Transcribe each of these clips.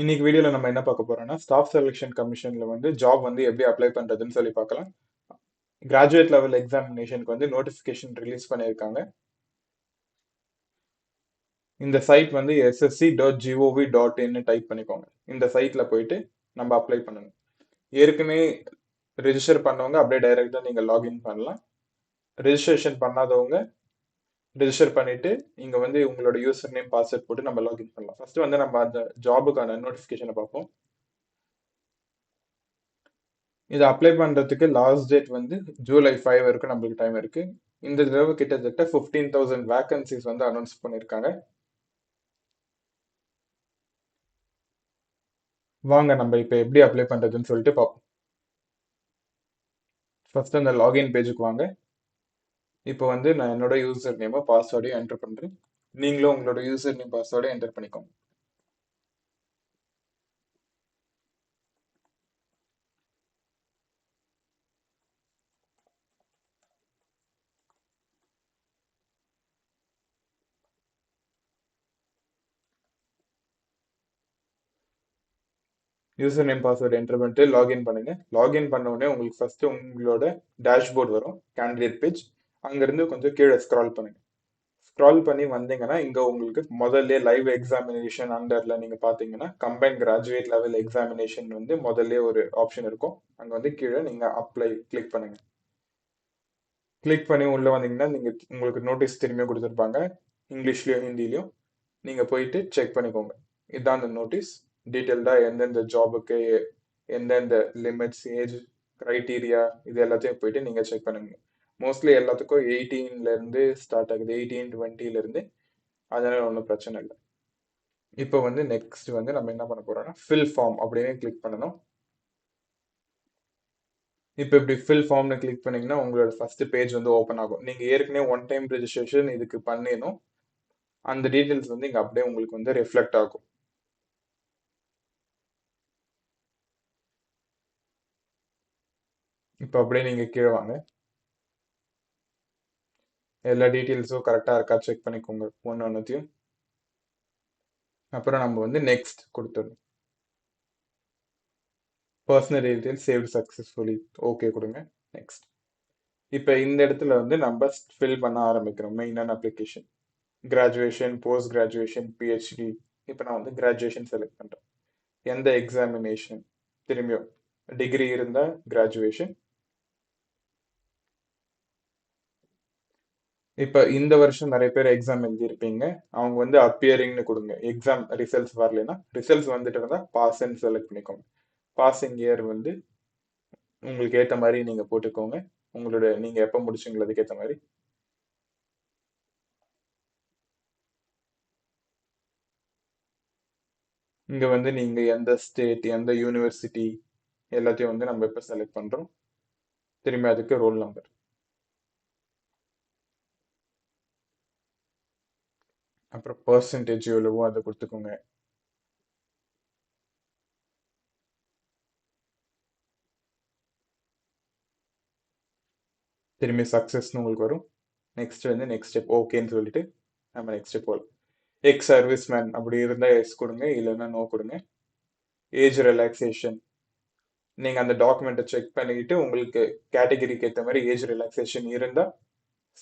இன்னைக்கு வீடியோல நம்ம என்ன பார்க்க போறோம்னா ஸ்டாஃப் செலெக்ஷன் கமிஷன்ல வந்து ஜாப் வந்து எப்படி அப்ளை பண்றதுன்னு சொல்லி பார்க்கலாம். கிராஜுவேட் லெவல் எக்ஸாமினேஷனுக்கு வந்து நோட்டிஃபிகேஷன் ரிலீஸ் பண்ணியிருக்காங்க. இந்த சைட் வந்து எஸ்எஸ்சி டாட் ஜிஓவி டாட் இன்னு டைப் பண்ணிக்கோங்க. இந்த சைட்ல போயிட்டு நம்ம அப்ளை பண்ணணும். ஏற்கனவே ரெஜிஸ்டர் பண்ணவங்க அப்படியே டைரக்டா நீங்க லாகின் பண்ணலாம். ரெஜிஸ்ட்ரேஷன் பண்ணாதவங்க ரெஜிஸ்டர் பண்ணிட்டு இங்க வந்து உங்களோட யூசர் நேம் பாஸ்வேர்ட் போட்டு நம்ம லாகின் பண்ணலாம். ஃபர்ஸ்ட் வந்து நம்ம அந்த ஜாபுக்கான நோட்டிஃபிகேஷனை பார்ப்போம். இதை அப்ளை பண்றதுக்கு லாஸ்ட் டேட் வந்து ஜூலை ஃபைவ் வரைக்கும் நம்மளுக்கு டைம் இருக்கு. இந்த தடவை கிட்டத்தட்ட ஃபிஃப்டீன் தௌசண்ட் வேகன்சிஸ் வந்து அனௌன்ஸ் பண்ணியிருக்காங்க வாங்க நம்ம இப்போ எப்படி அப்ளை பண்ணுறதுன்னு சொல்லிட்டு பார்ப்போம். ஃபர்ஸ்ட் அந்த லாகின் பேஜுக்கு வாங்க. இப்போ வந்து நான் என்னோட யூசர் நேமோ பாஸ்வேர்டையும் என்டர் பண்றேன். நீங்களும் உங்களோட யூசர் நேம் பாஸ்வேர்டை என்டர் பண்ணிக்கோங்க. யூசர் நேம் பாஸ்வேர்டு என்டர் பண்ணிட்டு லாகின் பண்ணுங்க. லாகின் பண்ண உடனே உங்களுக்கு ஃபர்ஸ்ட் உங்களோட டேஷ்போர்ட் வரும். கேண்டிடேட் பேஜ் அங்கேருந்து கொஞ்சம் கீழே ஸ்க்ரால் பண்ணுங்க. ஸ்க்ரால் பண்ணி வந்தீங்கன்னா இங்கே உங்களுக்கு முதல்ல லைவ் எக்ஸாமினேஷன் அண்டரில் நீங்கள் பார்த்தீங்கன்னா கம்பைன் கிராஜுவேட் லெவல் எக்ஸாமினேஷன் வந்து முதல்ல ஒரு ஆப்ஷன் இருக்கும். அங்கே வந்து கீழே நீங்கள் அப்ளை கிளிக் பண்ணுங்கள் கிளிக் பண்ணி உள்ளே வந்தீங்கன்னா நீங்கள் உங்களுக்கு நோட்டீஸ் திரும்பி கொடுத்துருப்பாங்க. இங்கிலீஷ்லேயும் ஹிந்திலையும். நீங்கள் போயிட்டு செக் பண்ணிக்கோங்க. இதுதான் அந்த நோட்டீஸ் டீட்டெயில்டாக எந்தெந்த ஜாபுக்கு எந்தெந்த லிமிட்ஸ் ஏஜ் க்ரைட்டீரியா இது எல்லாத்தையும் போயிட்டு நீங்கள் செக் பண்ணுங்க. மோஸ்ட்லி எல்லாத்துக்கும் எயிட்டீன்ல இருந்து ஸ்டார்ட் ஆகுது. எயிட்டீன் டுவெண்ட்டில இருந்து அதனால ஒன்றும் பிரச்சனை இல்லை. இப்போ வந்து நெக்ஸ்ட் வந்து நம்ம என்ன பண்ண போறோம்னா ஃபில் ஃபார்ம் அப்படின்னு கிளிக் பண்ணணும். இப்போ இப்படி ஃபில் ஃபார்ம்னு கிளிக் பண்ணீங்கன்னா உங்களோட ஃபர்ஸ்ட் பேஜ் வந்து ஓப்பன் ஆகும். நீங்க ஏற்கனவே ஒன் டைம் ரெஜிஸ்ட்ரேஷன் இதுக்கு பண்ணிடணும். அந்த டீட்டெயில்ஸ் வந்து இங்கே அப்படியே உங்களுக்கு வந்து ரிஃப்ளெக்ட் ஆகும். இப்போ அப்படியே நீங்க கீழே வாங்க. எல்லா டீட்டெயில்ஸும் கரெக்டாக இருக்கா செக் பண்ணிக்கோங்க ஒன்று ஒன்றுத்தையும் அப்புறம் நம்ம வந்து நெக்ஸ்ட் கொடுத்துடணும். Personal details saved successfully okay கொடுங்க. நெக்ஸ்ட் இப்போ இந்த இடத்துல வந்து நம்ம ஃபில் பண்ண ஆரம்பிக்கிறோம். மெயினான application graduation post graduation PhD இப்போ நான் வந்து கிராஜுவேஷன் செலக்ட் பண்ணுறேன் எந்த எக்ஸாமினேஷன் திரும்பியும் டிகிரி இருந்தால் கிராஜுவேஷன் இப்போ இந்த வருஷம் நிறைய பேர் எக்ஸாம் எழுதியிருப்பீங்க. அவங்க வந்து அப்பியரிங்னு கொடுங்க. எக்ஸாம் ரிசல்ட்ஸ் வரலைன்னா ரிசல்ட்ஸ் வந்துட்டு இருந்தால் பாஸ்ன்னு செலக்ட் பண்ணிக்கோங்க. பாசிங் இயர் வந்து உங்களுக்கு ஏற்ற மாதிரி நீங்கள் போட்டுக்கோங்க. உங்களோட நீங்கள் எப்போ முடிச்சிங்களோ அதுக்கேற்ற மாதிரி. இங்கே வந்து நீங்கள் எந்த ஸ்டேட் எந்த யூனிவர்சிட்டி எல்லாத்தையும் வந்து நம்ம இப்போ செலக்ட் பண்ணுறோம் திரும்பி அதுக்கு ரோல் நம்பர் அப்புறம் பர்சன்டேஜ் எவ்வளவோ அதை கொடுத்துக்கோங்க. திரும்பி சக்ஸஸ்னு உங்களுக்கு வரும். நெக்ஸ்ட் வந்து நெக்ஸ்ட் ஸ்டெப் ஓகேன்னு சொல்லிட்டு நம்ம நெக்ஸ்ட் ஸ்டெப் போகலாம் எக்ஸ் சர்வீஸ் மேன் அப்படி இருந்தால் எஸ் கொடுங்க இல்லைன்னா நோ கொடுங்க. ஏஜ் ரிலாக்ஸேஷன் நீங்கள் அந்த டாக்குமெண்ட்டை செக் பண்ணிக்கிட்டு உங்களுக்கு கேட்டகரிக்கு ஏற்ற மாதிரி ஏஜ் ரிலாக்ஸேஷன் இருந்தால்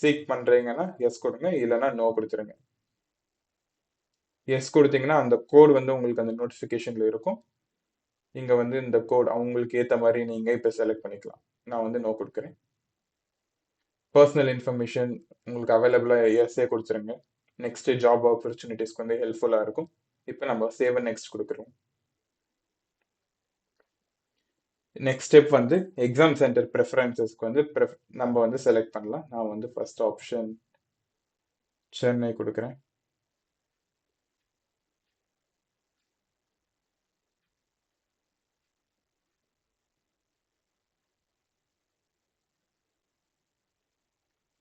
சீக் பண்ணுறீங்கன்னா எஸ் கொடுங்க இல்லைன்னா நோ கொடுத்துருங்க. எஸ் கொடுத்தீங்கன்னா அந்த கோட் வந்து உங்களுக்கு அந்த நோட்டிஃபிகேஷனில் இருக்கும். இங்கே வந்து இந்த கோட் அவங்களுக்கு ஏற்ற மாதிரி நீங்கள் இப்போ செலக்ட் பண்ணிக்கலாம். நான் வந்து நோ கொடுக்குறேன். பர்சனல் இன்ஃபர்மேஷன் உங்களுக்கு அவைலபிளாக எஸ்ஏ கொடுத்துருங்க. நெக்ஸ்ட் ஜாப் ஆப்பர்ச்சுனிட்டிஸ்க்கு வந்து ஹெல்ப்ஃபுல்லாக இருக்கும். இப்போ நம்ம சேவ் நெக்ஸ்ட் கொடுக்குறோம். நெக்ஸ்ட் ஸ்டெப் வந்து எக்ஸாம் சென்டர் ப்ரெஃபரன்சஸ்க்கு வந்து நம்ம வந்து செலக்ட் பண்ணலாம். நான் வந்து ஃபர்ஸ்ட் ஆப்ஷன் சென்னை கொடுக்குறேன்.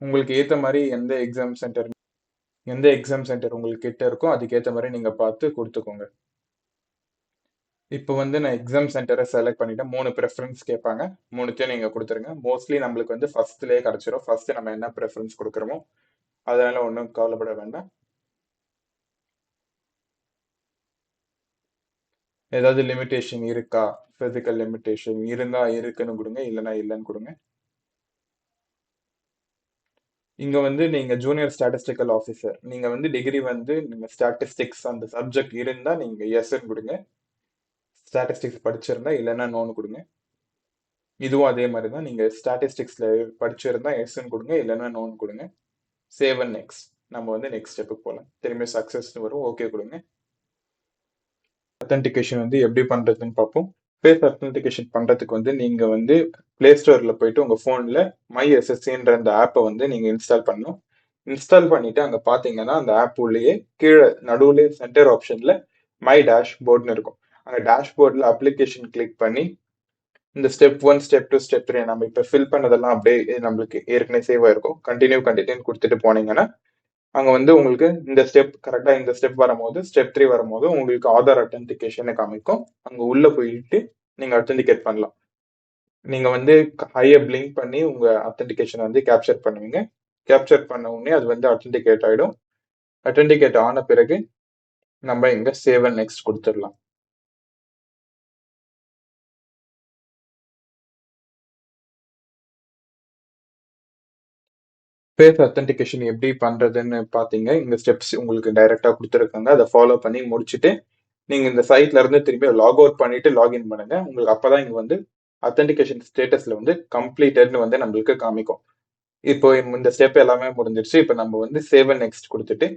உங்களுக்கு ஏற்ற மாதிரி எந்த எக்ஸாம் சென்டர் எந்த எக்ஸாம் சென்டர் உங்களுக்கு கிட்ட இருக்கோ அதுக்கேற்ற மாதிரி நீங்கள் பார்த்து கொடுத்துக்கோங்க. இப்போ வந்து நான் எக்ஸாம் சென்டரை செலக்ட் பண்ணிவிட்டேன் மூணு ப்ரெஃபரன்ஸ் கேட்பாங்க. மூணுத்தையும் நீங்கள் கொடுத்துருங்க. மோஸ்ட்லி நம்மளுக்கு வந்து ஃபஸ்ட்லேயே கிடச்சிரும். ஃபஸ்ட்டு நம்ம என்ன ப்ரெஃபரன்ஸ் கொடுக்குறோமோ அதனால் ஒன்றும் கவலைப்பட வேண்டாம். ஏதாவது லிமிட்டேஷன் இருக்கா? ஃபிசிக்கல் லிமிட்டேஷன் இருந்தால் இருக்குன்னு கொடுங்க இல்லைன்னா இல்லைன்னு கொடுங்க. இங்க வந்து நீங்க ஜூனியர் ஸ்டாட்டிஸ்டிக்கல் ஆஃபீஸர் நீங்க வந்து டிகிரி வந்து நீங்க ஸ்டாட்டிஸ்டிக்ஸ் அந்த சப்ஜெக்ட் இருந்தா நீங்க எஸ்ன்னு கொடுங்க. ஸ்டாட்டிஸ்டிக்ஸ் படிச்சிருந்தா இல்லைன்னா நோன்னு கொடுங்க. இதுவும் அதே மாதிரி தான் நீங்க ஸ்டாட்டிஸ்டிக்ஸ்ல படிச்சிருந்தா எஸ்ன்னு கொடுங்க இல்லைன்னா நோன் கொடுங்க. சேவ் அண்ட் நெக்ஸ்ட் நம்ம வந்து நெக்ஸ்ட் ஸ்டெப்புக்கு போகலாம் திரும்பி சக்ஸஸ்னு வரும் ஓகே கொடுங்க. அத்தன்டிகேஷன் வந்து எப்படி பண்றதுன்னு பார்ப்போம். ஃபேஸ் அத்தன்டிகேஷன் பண்றதுக்கு வந்து நீங்க வந்து பிளே ஸ்டோர்ல போயிட்டு உங்க போன்ல மை எஸ்எஸ்சின்ற அந்த ஆப்பை வந்து நீங்க இன்ஸ்டால் பண்ணணும். இன்ஸ்டால் பண்ணிட்டு அங்க பாத்தீங்கன்னா அந்த ஆப் உள்ளேயே கீழே நடுவுல சென்டர் ஆப்ஷன்ல மை டேஷ் போர்ட்னு இருக்கும். அந்த டேஷ்போர்டில் அப்ளிகேஷன் கிளிக் பண்ணி இந்த step one step two step three நம்ம இப்போ ஃபில் பண்ணதெல்லாம் அப்படியே நம்மளுக்கு ஏற்கனவே சேவ் ஆயிருக்கும். கண்டினியூ கண்டினியூ கொடுத்துட்டு போனீங்கன்னா அங்க வந்து உங்களுக்கு இந்த ஸ்டெப் கரெக்டா இந்த ஸ்டெப் வரும்போது ஸ்டெப் த்ரீ வரும்போது உங்களுக்கு ஆதார் அத்தன்டிகேஷன் காமிக்கும். அங்க உள்ள போயிட்டு நீங்க அத்தன்டிகேட் பண்ணலாம். நீங்க வந்து ஹையை பிளிங்க் பண்ணி உங்க அத்தன்டிகேஷன் வந்து கேப்சர் பண்ணுவீங்க. கேப்சர் பண்ண உடனே அது வந்து அத்தன்டிகேட் ஆயிடும். அத்தன்டிகேட் ஆன பிறகு நம்ம இங்க சேவ் அண்ட் நெக்ஸ்ட் கொடுத்துடலாம். ஃபேஸ் அத்தன்டிகேஷன் எப்படி பண்ணுறதுன்னு பார்த்தீங்க இந்த ஸ்டெப்ஸ் உங்களுக்கு டைரெக்டாக கொடுத்துருக்காங்க. அதை ஃபாலோ பண்ணி முடிச்சுட்டு நீங்கள் இந்த சைட்ல இருந்து திரும்பி லாக் அவுட் பண்ணிட்டு லாகின் பண்ணுங்க. உங்களுக்கு அப்போ தான் இங்கே வந்து அத்தன்டிகேஷன் ஸ்டேட்டஸில் வந்து கம்ப்ளீட்டட்னு வந்து நம்மளுக்கு காமிக்கும். இப்போ இந்த ஸ்டெப் எல்லாமே முடிஞ்சிருச்சு. இப்போ நம்ம வந்து சேவ் அண்ட் நெக்ஸ்ட் கொடுத்துட்டு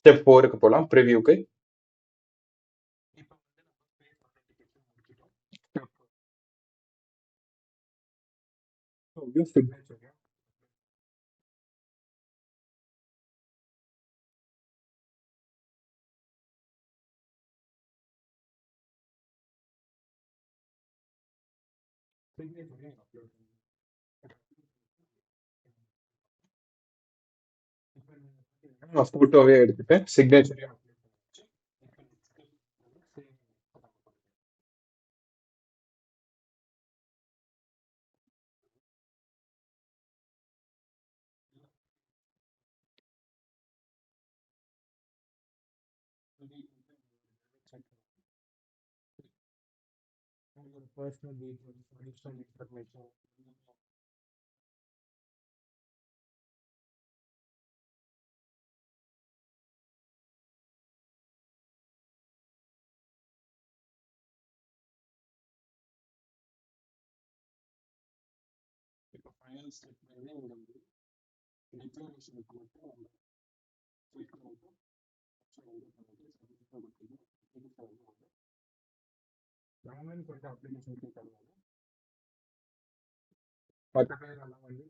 ஸ்டெப் ஃபோருக்கு போகலாம் ப்ரிவியூக்கு சிக்னேச்சர் நான் போட்டோவே எடுத்துட்டேன். Signature personal details, additional information. இப்போ ஃபைனல் ஸ்டெப் வந்து இங்க வந்து டிக்ளரேஷனுக்கு மட்டும் நம்ம கிளிக் பண்ணிட்டு ஆப்ஷன் வந்து பண்ணிட்டு சப்மிட் கொடுத்துருக்கோம் இதுக்கு வந்து வந்து கவர்மெண்ட் சொல்லிட்டு அப்ளிகேஷன் கிளிக் பண்ணுவாங்க மற்ற பேரெல்லாம் வந்து